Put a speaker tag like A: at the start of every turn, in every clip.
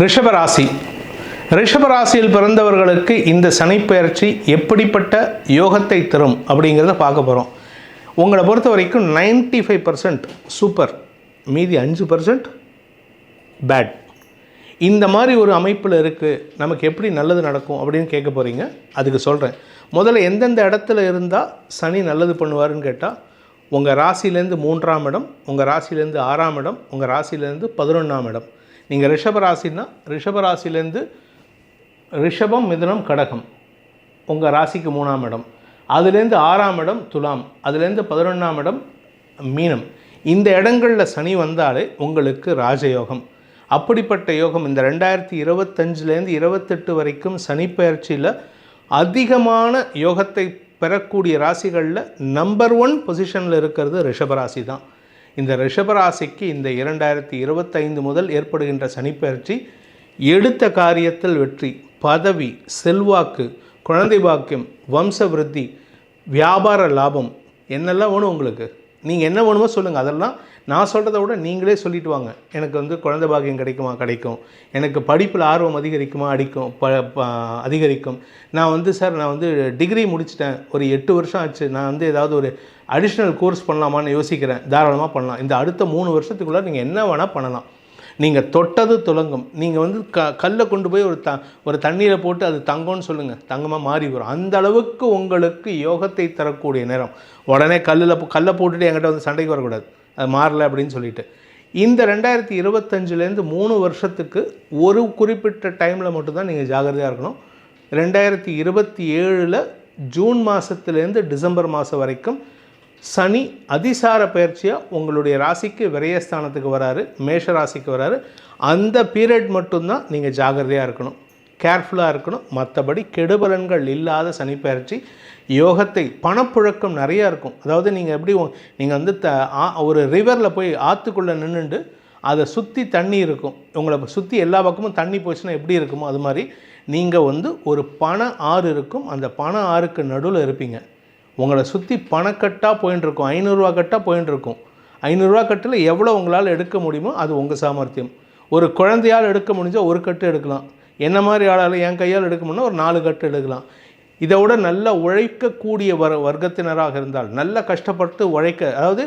A: ரிஷபராசி. ரிஷபராசியில் பிறந்தவர்களுக்கு இந்த சனிப்பெயர்ச்சி எப்படிப்பட்ட யோகத்தை தரும் அப்படிங்கிறத பார்க்க போகிறோம் உங்களை பொறுத்த வரைக்கும் 95% ஃபைவ் பர்சன்ட் சூப்பர் மீதி அஞ்சு பர்சன்ட் பேட் இந்த மாதிரி ஒரு அமைப்பில் இருக்குது நமக்கு எப்படி நல்லது நடக்கும் அப்படின்னு கேட்க போகிறீங்க அதுக்கு சொல்கிறேன் முதல்ல எந்தெந்த இடத்துல இருந்தால் சனி நல்லது பண்ணுவாருன்னு கேட்டால் உங்கள் ராசியிலேருந்து மூன்றாம் இடம் உங்கள் ராசியிலேருந்து ஆறாம் இடம் உங்கள் ராசியிலேருந்து பதினொன்றாம் இடம். நீங்கள் ரிஷபராசின்னா ரிஷபராசிலேருந்து ரிஷபம் மிதுனம் கடகம். உங்கள் ராசிக்கு மூணாம் இடம். அதுலேருந்து ஆறாம் இடம் துலாம். அதுலேருந்து பதினொன்றாம் இடம் மீனம். இந்த இடங்களில் சனி வந்தாலே உங்களுக்கு ராஜயோகம். அப்படிப்பட்ட யோகம் இந்த ரெண்டாயிரத்தி இருபத்தஞ்சிலேருந்து இருபத்தெட்டு வரைக்கும் சனிப்பெயர்ச்சியில் அதிகமான யோகத்தை பெறக்கூடிய ராசிகளில் நம்பர் ஒன் பொசிஷனில் இருக்கிறது ரிஷபராசி தான் இந்த ரிஷபராசிக்கு இந்த இரண்டாயிரத்தி இருபத்தைந்து முதல் ஏற்படுகின்ற சனிப்பெயர்ச்சி எடுத்த காரியத்தில் வெற்றி பதவி செல்வாக்கு குழந்தை பாக்கியம் வம்ச விருத்தி வியாபார லாபம் என்னெல்லாம் வேணும் உங்களுக்கு? நீங்கள் என்ன வேணுமோ சொல்லுங்கள் அதெல்லாம் நான் சொல்கிறத விட நீங்களே சொல்லிட்டு வாங்க. எனக்கு வந்து குழந்த பாக்கியம் கிடைக்குமா? கிடைக்கும். எனக்கு படிப்பில் ஆர்வம் அதிகரிக்குமா? அடிக்கும். ப ப- அதிகரிக்கும். நான் வந்து சார் நான் வந்து டிகிரி முடிச்சிட்டேன். ஒரு எட்டு வருஷம் ஆச்சு. நான் வந்து ஏதாவது ஒரு அடிஷ்னல் கோர்ஸ் பண்ணலாமான்னு யோசிக்கிறேன். தாராளமாக பண்ணலாம். இந்த அடுத்த மூணு வருஷத்துக்குள்ளே நீங்கள் என்ன வேணால் பண்ணலாம். நீங்கள் தொட்டது துலங்கும். நீங்கள் வந்து க கல்லை கொண்டு போய் ஒரு த ஒரு தண்ணீரை போட்டு அது தங்கம்னு சொல்லுங்கள் தங்கமாக மாறி வரும். அந்த அளவுக்கு உங்களுக்கு யோகத்தை தரக்கூடிய நேரம். உடனே கல்லில் கல்லை போட்டுட்டு என்கிட்ட வந்து சண்டைக்கு வரக்கூடாது. அது அப்படின்னு சொல்லிட்டு. இந்த ரெண்டாயிரத்தி இருபத்தஞ்சிலேருந்து மூணு வருஷத்துக்கு ஒரு குறிப்பிட்ட டைமில் மட்டும்தான் நீங்கள் ஜாகிரதையாக இருக்கணும். ரெண்டாயிரத்தி இருபத்தி ஏழில் ஜூன் மாதத்துலேருந்து டிசம்பர் மாதம் வரைக்கும் சனி அதிசார பயிற்சியாக உங்களுடைய ராசிக்கு விரயஸ்தானத்துக்கு வராரு மேஷ ராசிக்கு வராரு. அந்த பீரியட் மட்டும்தான் நீங்கள் ஜாகிரதையாக இருக்கணும். கேர்ஃபுல்லாக இருக்கணும். மற்றபடி கெடுபலன்கள் இல்லாத சனிப்பயிற்சி யோகத்தை பணப்புழக்கம் நிறையா இருக்கும். அதாவது நீங்கள் எப்படி நீங்கள் வந்து த ஆ- ஒரு ரிவரில் போய் ஆற்றுக்குள்ளே நின்றுண்டு அதை சுற்றி தண்ணி இருக்கும். உங்களை சுற்றி எல்லா பக்கமும் தண்ணி போச்சுன்னா எப்படி இருக்குமோ அது மாதிரி நீங்கள் வந்து ஒரு பண ஆறு இருக்கும். அந்த பண ஆறுக்கு நடுவில் இருப்பீங்க. உங்களை சுற்றி பணக்கட்டாக போயின்னு இருக்கும் ஐநூறுரூவா கட்டாக போயின்னு இருக்கும் ஐநூறுரூவா கட்டில் எவ்வளோ உங்களால் எடுக்க முடியுமோ அது உங்கள் சாமர்த்தியம். ஒரு குழந்தையால் எடுக்க முடிஞ்சால் ஒரு கட்டு எடுக்கலாம். என்ன மாதிரி ஆளால் என் கையால் எடுக்கணும்னா ஒரு நாலு கட்டு எடுக்கலாம். இதை விட நல்ல உழைக்கக்கூடிய வர் வர்க்கத்தினராக இருந்தால் நல்ல கஷ்டப்பட்டு உழைக்க அதாவது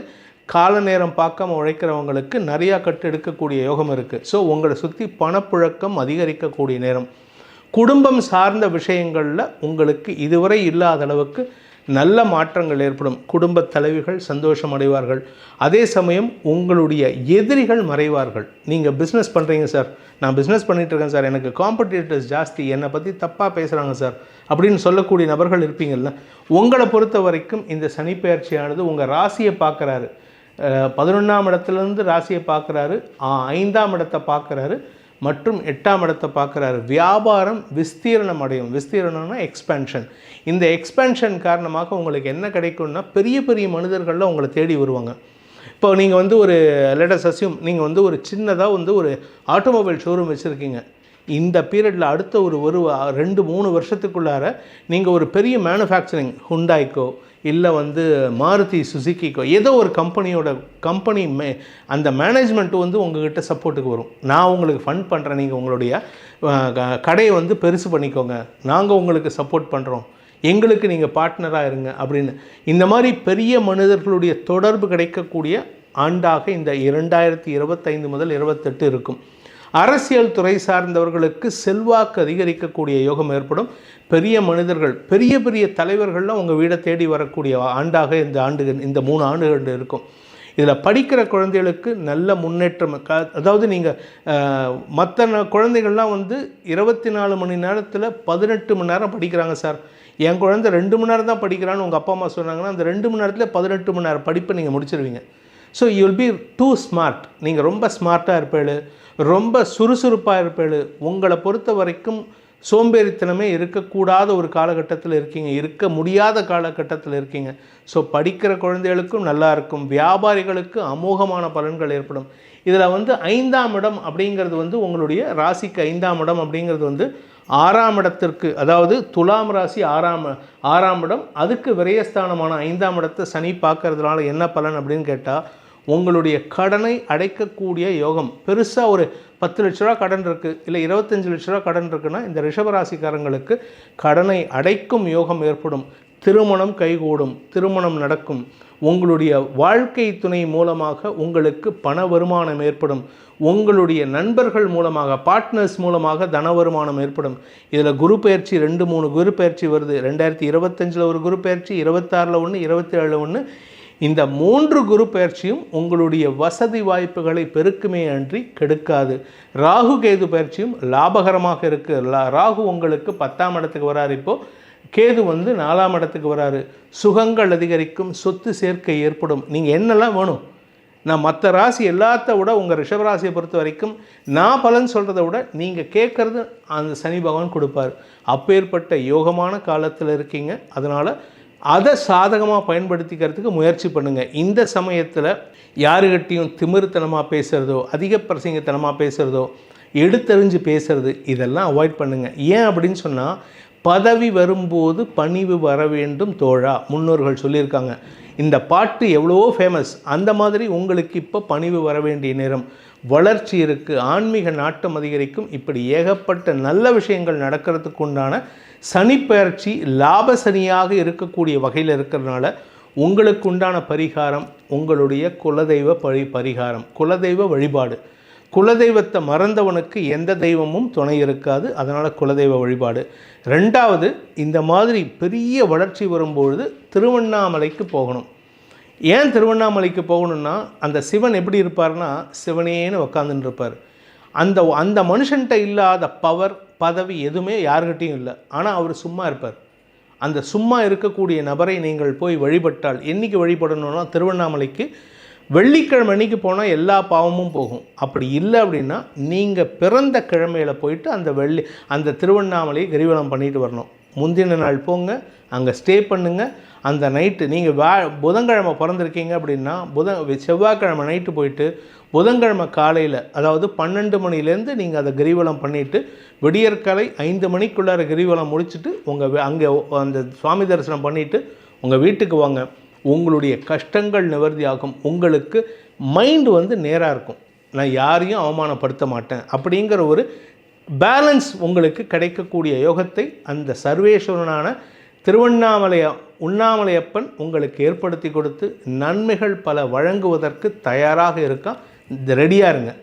A: கால நேரம் பார்க்காம உழைக்கிறவங்களுக்கு நிறையா கட்டு எடுக்கக்கூடிய யோகம் இருக்குது ஸோ உங்களை சுற்றி பணப்புழக்கம் அதிகரிக்கக்கூடிய நேரம். குடும்பம் சார்ந்த விஷயங்களில் உங்களுக்கு இதுவரை இல்லாத அளவுக்கு நல்ல மாற்றங்கள் ஏற்படும். குடும்ப தலைவிகள் சந்தோஷம் அடைவார்கள் அதே சமயம் உங்களுடைய எதிரிகள் மறைவார்கள். நீங்கள் பிஸ்னஸ் பண்ணுறீங்க சார் நான் பிஸ்னஸ் பண்ணிகிட்டு இருக்கேன் சார் எனக்கு காம்படிட்டர்ஸ் ஜாஸ்தி. என்னை பற்றி தப்பாக பேசுகிறாங்க சார் அப்படின்னு சொல்லக்கூடிய நபர்கள் இருப்பீங்கள்ல உங்களை பொறுத்த வரைக்கும் இந்த சனிப்பெயர்ச்சியானது உங்கள் ராசியை பார்க்குறாரு. பதினொன்றாம் இடத்துலேருந்து ராசியை பார்க்குறாரு. ஐந்தாம் இடத்தை பார்க்குறாரு. மற்றும் எட்டாம் இடத்தை பார்க்குறாரு. வியாபாரம் விஸ்தீரணம் அடையும். விஸ்தீரணம்னா எக்ஸ்பென்ஷன் இந்த எக்ஸ்பென்ஷன் காரணமாக உங்களுக்கு என்ன கிடைக்கும்னா பெரிய பெரிய மனிதர்களில் உங்களை தேடி வருவாங்க. இப்போ நீங்கள் வந்து ஒரு லெட்டஸ் அசியூம் நீங்கள் வந்து ஒரு சின்னதாக வந்து ஒரு ஆட்டோமொபைல் ஷோரூம் வச்சுருக்கீங்க. இந்த பீரியடில் அடுத்த ஒரு ஒரு ரெண்டு மூணு வருஷத்துக்குள்ளார நீங்கள் ஒரு பெரிய மேனுஃபேக்சரிங் ஹுண்டாய்க்கோ இல்லை வந்து மாருதி சுசுக்கிக்கோ ஏதோ ஒரு கம்பெனியோட கம்பெனி மே அந்த மேனேஜ்மெண்ட் வந்து உங்ககிட்ட சப்போர்ட்டுக்கு வரும். நான் உங்களுக்கு ஃபண்ட் பண்ணுறேன் நீங்கள் உங்களுடைய க- கடையை வந்து பெருசு பண்ணிக்கோங்க. நாங்கள் உங்களுக்கு சப்போர்ட் பண்ணுறோம் எங்களுக்கு நீங்கள் பார்ட்னராக இருங்க அப்படின்னு. இந்த மாதிரி பெரிய மனிதர்களுடைய தொடர்பு கிடைக்கக்கூடிய ஆண்டாக இந்த இரண்டாயிரத்தி இருபத்தைந்து முதல் இருபத்தெட்டு இருக்கும். அரசியல் துறை சார்ந்தவர்களுக்கு செல்வாக்கு அதிகரிக்கக்கூடிய யோகம் ஏற்படும். பெரிய மனிதர்கள் பெரிய பெரிய தலைவர்கள்லாம் உங்கள் வீடை தேடி வரக்கூடிய ஆண்டாக இந்த ஆண்டுகள் இந்த மூணு ஆண்டுகள் இருக்கும். இதில் படிக்கிற குழந்தைகளுக்கு நல்ல முன்னேற்றம் க அதாவது நீங்கள் மற்ற குழந்தைகள்லாம் வந்து இருபத்தி நாலு மணி நேரத்தில் பதினெட்டு மணி நேரம் படிக்கிறாங்க சார். என் குழந்தை ரெண்டு மணி நேரம் தான் படிக்கிறான்னு உங்கள் அப்பா அம்மா சொன்னாங்கன்னா அந்த ரெண்டு மணி நேரத்தில் பதினெட்டு மணி நேரம் படிப்பை நீங்கள் முடிச்சிருவீங்க. So you will be too smart நீங்கள் ரொம்ப ஸ்மார்ட்டாக இருப்பேள் ரொம்ப சுறுசுறுப்பாக இருப்பேள். உங்களை பொறுத்த வரைக்கும் சோம்பேறித்தனமே இருக்கக்கூடாத ஒரு காலகட்டத்தில் இருக்கீங்க. இருக்க முடியாத காலகட்டத்தில் இருக்கீங்க. ஸோ படிக்கிற குழந்தைகளுக்கும் நல்லா இருக்கும். வியாபாரிகளுக்கு அமோகமான பலன்கள் ஏற்படும். இதில் வந்து ஐந்தாம் இடம் அப்படிங்கிறது வந்து உங்களுடைய ராசிக்கு ஐந்தாம் இடம் அப்படிங்கிறது வந்து ஆறாம் இடத்திற்கு அதாவது துலாம் ராசி ஆறாம் ஆறாம் இடம். அதுக்கு விரயஸ்தானமான ஐந்தாம் இடத்தை சனி பார்க்கறதுனால என்ன பலன் அப்படின்னு கேட்டால் உங்களுடைய கடனை அடைக்கக்கூடிய யோகம். பெருசாக ஒரு பத்து லட்ச ரூபா கடன் இருக்குது இல்லை இருபத்தஞ்சு லட்ச ரூபா கடன் இருக்குன்னா இந்த ரிஷபராசிக்காரங்களுக்கு கடனை அடைக்கும் யோகம் ஏற்படும். திருமணம் கைகூடும் திருமணம் நடக்கும். உங்களுடைய வாழ்க்கை துணை மூலமாக உங்களுக்கு பண வருமானம் ஏற்படும். உங்களுடைய நண்பர்கள் மூலமாக பார்ட்னர்ஸ் மூலமாக தன வருமானம் ஏற்படும். இதில் குரு பயிற்சி ரெண்டு மூணு குரு பயிற்சி வருது. ரெண்டாயிரத்தி இருபத்தஞ்சில் ஒரு குரு பயிற்சி இருபத்தாறில் ஒன்று இருபத்தி ஏழில் ஒன்று இந்த மூன்று குரு பயிற்சியும் உங்களுடைய வசதி வாய்ப்புகளை பெருக்குமே அன்றி கெடுக்காது. ராகு கேது பயிற்சியும் லாபகரமாக இருக்குது லா- ராகு உங்களுக்கு பத்தாம் இடத்துக்கு வராரு இப்போது கேது வந்து நாலாம் இடத்துக்கு வராரு. சுகங்கள் அதிகரிக்கும் சொத்து சேர்க்கை ஏற்படும். நீங்கள் என்னெல்லாம் வேணும்? நான் மற்ற ராசி எல்லாத்த விட உங்கள் ரிஷபராசியை பொறுத்த வரைக்கும் நான் பலன் சொல்கிறத விட நீங்கள் கேட்குறது அந்த சனி பகவான் கொடுப்பார். அப்பேற்பட்ட யோகமான காலத்தில் இருக்கீங்க. அதனால் அதை சாதகமாக பயன்படுத்திக்கிறதுக்கு முயற்சி பண்ணுங்கள் இந்த சமயத்தில் யாருக்கிட்டையும் திமிருத்தனமாக பேசுகிறதோ அதிக பிரசங்கத்தனமாக பேசுகிறதோ எடுத்தறிஞ்சு பேசுறது இதெல்லாம் அவாய்ட் பண்ணுங்கள் ஏன் அப்படின்னு சொன்னால் பதவி வரும்போது பணிவு வர வேண்டும் தோழா முன்னோர்கள் சொல்லியிருக்காங்க. இந்த பாட்டு எவ்வளவோ ஃபேமஸ் அந்த மாதிரி உங்களுக்கு இப்போ பணிவு வர வேண்டிய நேரம். வளர்ச்சி இருக்குது ஆன்மீக நாட்டம் அதிகரிக்கும். இப்படி ஏகப்பட்ட நல்ல விஷயங்கள் நடக்கிறதுக்கு உண்டான சனிப்பெயர்ச்சி லாப சனியாக இருக்கக்கூடிய வகையில் இருக்கிறதுனால உங்களுக்கு உண்டான பரிகாரம் உங்களுடைய குலதெய்வ பரி பரிகாரம் குலதெய்வ வழிபாடு. குலதெய்வத்தை மறந்தவனுக்கு எந்த தெய்வமும் துணை இருக்காது அதனால் குலதெய்வ வழிபாடு. ரெண்டாவது இந்த மாதிரி பெரிய வளர்ச்சி வரும்பொழுது திருவண்ணாமலைக்கு போகணும். ஏன் திருவண்ணாமலைக்கு போகணும்னா அந்த சிவன் எப்படி இருப்பார்னா சிவனேன்னு உக்காந்துன்னு இருப்பார் அந்த அந்த மனுஷன்கிட்ட இல்லாத பவர் பதவி எதுவுமே யாருக்கிட்டையும் இல்லை. ஆனால் அவர் சும்மா இருப்பார். அந்த சும்மா இருக்கக்கூடிய நபரை நீங்கள் போய் வழிபட்டால் என்னைக்கு வழிபடணும்னா திருவண்ணாமலைக்கு வெள்ளிக்கிழமை அன்னைக்கு போனால் எல்லா பாவமும் போகும். அப்படி இல்லை அப்படின்னா நீங்கள் பிறந்த கிழமையில் போயிட்டு அந்த வெள்ளி அந்த திருவண்ணாமலையை கிரிவலம் பண்ணிட்டு வரணும். முந்தின நாள் போங்க அங்கே ஸ்டே பண்ணுங்கள் அந்த நைட்டு நீங்கள் வா புதன்கிழமை பிறந்திருக்கீங்க அப்படின்னா புதன் செவ்வாய்க்கிழமை நைட்டு போயிட்டு புதன்கிழமை காலையில் அதாவது பன்னெண்டு மணிலேருந்து நீங்கள் அதை கிரிவலம் பண்ணிவிட்டு விடியற்காலை ஐந்து மணிக்குள்ளார கிரிவலம் முடிச்சுட்டு உங்கள் அங்கே அந்த சுவாமி தரிசனம் பண்ணிவிட்டு உங்கள் வீட்டுக்கு வாங்க. உங்களுடைய கஷ்டங்கள் நிவர்த்தியாகும் உங்களுக்கு மைண்டு வந்து நேராக இருக்கும். நான் யாரையும் அவமானப்படுத்த மாட்டேன். அப்படிங்கிற ஒரு பேலன்ஸ் உங்களுக்கு கிடைக்கக்கூடிய யோகத்தை அந்த சர்வேஸ்வரனான திருவண்ணாமலையை உண்ணாமலையப்பன் உங்களுக்கு ஏற்படுத்தி கொடுத்து நன்மைகள் பல வழங்குவதற்கு தயாராக இருக்கான். ரெடியாக இருங்க.